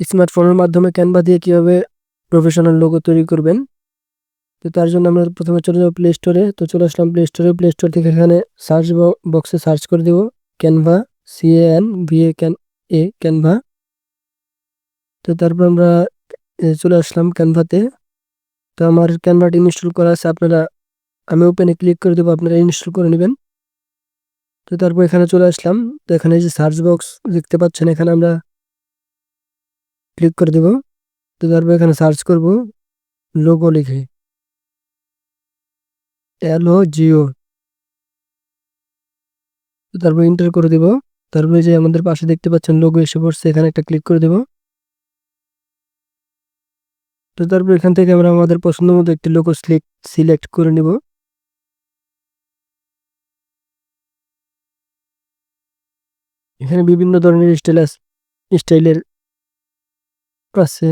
স্মার্টফোনের মাধ্যমে ক্যানভা দিয়ে কীভাবে প্রফেশনাল লোগো তৈরি করবেন? তো তার জন্য আমরা প্রথমে চলে যাব প্লে স্টোরে তো চলে আসলাম প্লে স্টোরে প্লে স্টোর থেকে এখানে সার্চ বক্সে সার্চ করে দেবো Canva C N V A can এ ক্যানভা তো তারপর আমরা চলে আসলাম ক্যানভাতে তো আমার ক্যানভাটি ইনস্টল করা আছে। আপনারা, আমি ওপেনে ক্লিক করে দেবো। আপনারা ইনস্টল করে নেবেন। তো তারপর এখানে চলে আসলাম। তো এখানে যে সার্চ বক্স দেখতে পাচ্ছেন, এখানে আমরা ক্লিক করে দেব। তো তারপর এখানে সার্চ করব লোগো লিখে। এল জিও তারপর ইন্টার করে দেব। তারপরে যে আমাদের পাশে দেখতে পাচ্ছেন লোগো এসে পড়ছে, এখানে একটা ক্লিক করে দেব। তো তারপর এখান থেকে আমরা আমাদের পছন্দ মতো একটি লোগো সিলেক্ট করে নেব। এখানে বিভিন্ন ধরনের স্টাইল স্টাইলের আছে।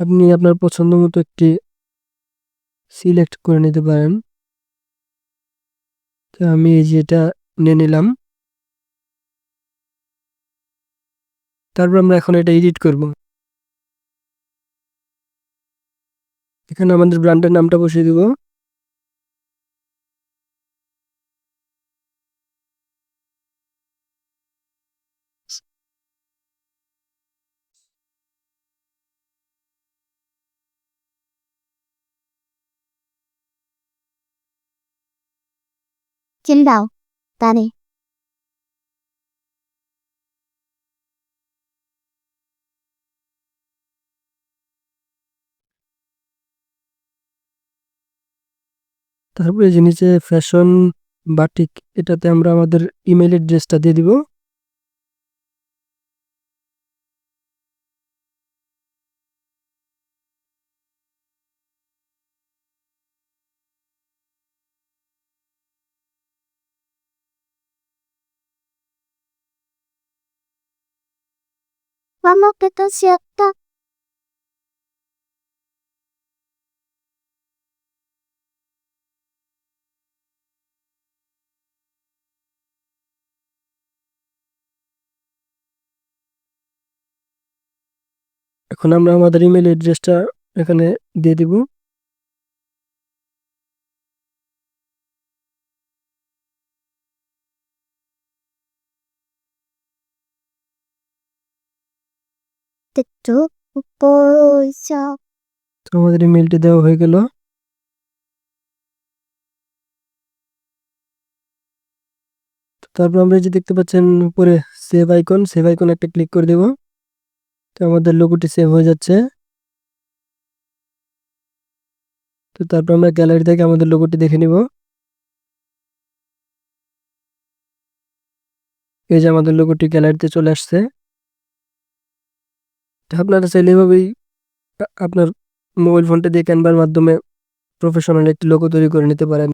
আপনি আপনার পছন্দ মতো একটি সিলেক্ট করে নিতে পারেন। তো আমি এই যেটা নিয়ে নিলাম। তারপর আমরা এখন এটা এডিট করব। এখানে আমাদের ব্র্যান্ডের নামটা বসিয়ে দিব। চিল্লাও তারে তারপরে যে নিচে ফ্যাশন বাটিক এটাতে আমরা আমাদের ইমেল অ্যাড্রেসটা দিয়ে দিব। Vamos que te cierto. এখন আমরা আমাদের ইমেল অ্যাড্রেসটা এখানে দিয়ে দিব একটু তো আমাদের দেওয়া হয়ে গেল। তারপর আমরা যে দেখতে পাচ্ছেন উপরে সেভ আইকন সেভ আইকন একটা ক্লিক করে দেব। তো আমাদের লোগোটি সেভ হয়ে যাচ্ছে। তো তারপর আমরা গ্যালারি থেকে আমাদের লোগোটি দেখে নিব। এই যে আমাদের লোগোটি গ্যালারিতে চলে আসছে। আপনারা চাইলে এভাবেই আপনার মোবাইল ফোনটা দিয়ে ক্যানভার মাধ্যমে প্রফেশনাল একটি লোগো তৈরি করে নিতে পারেন।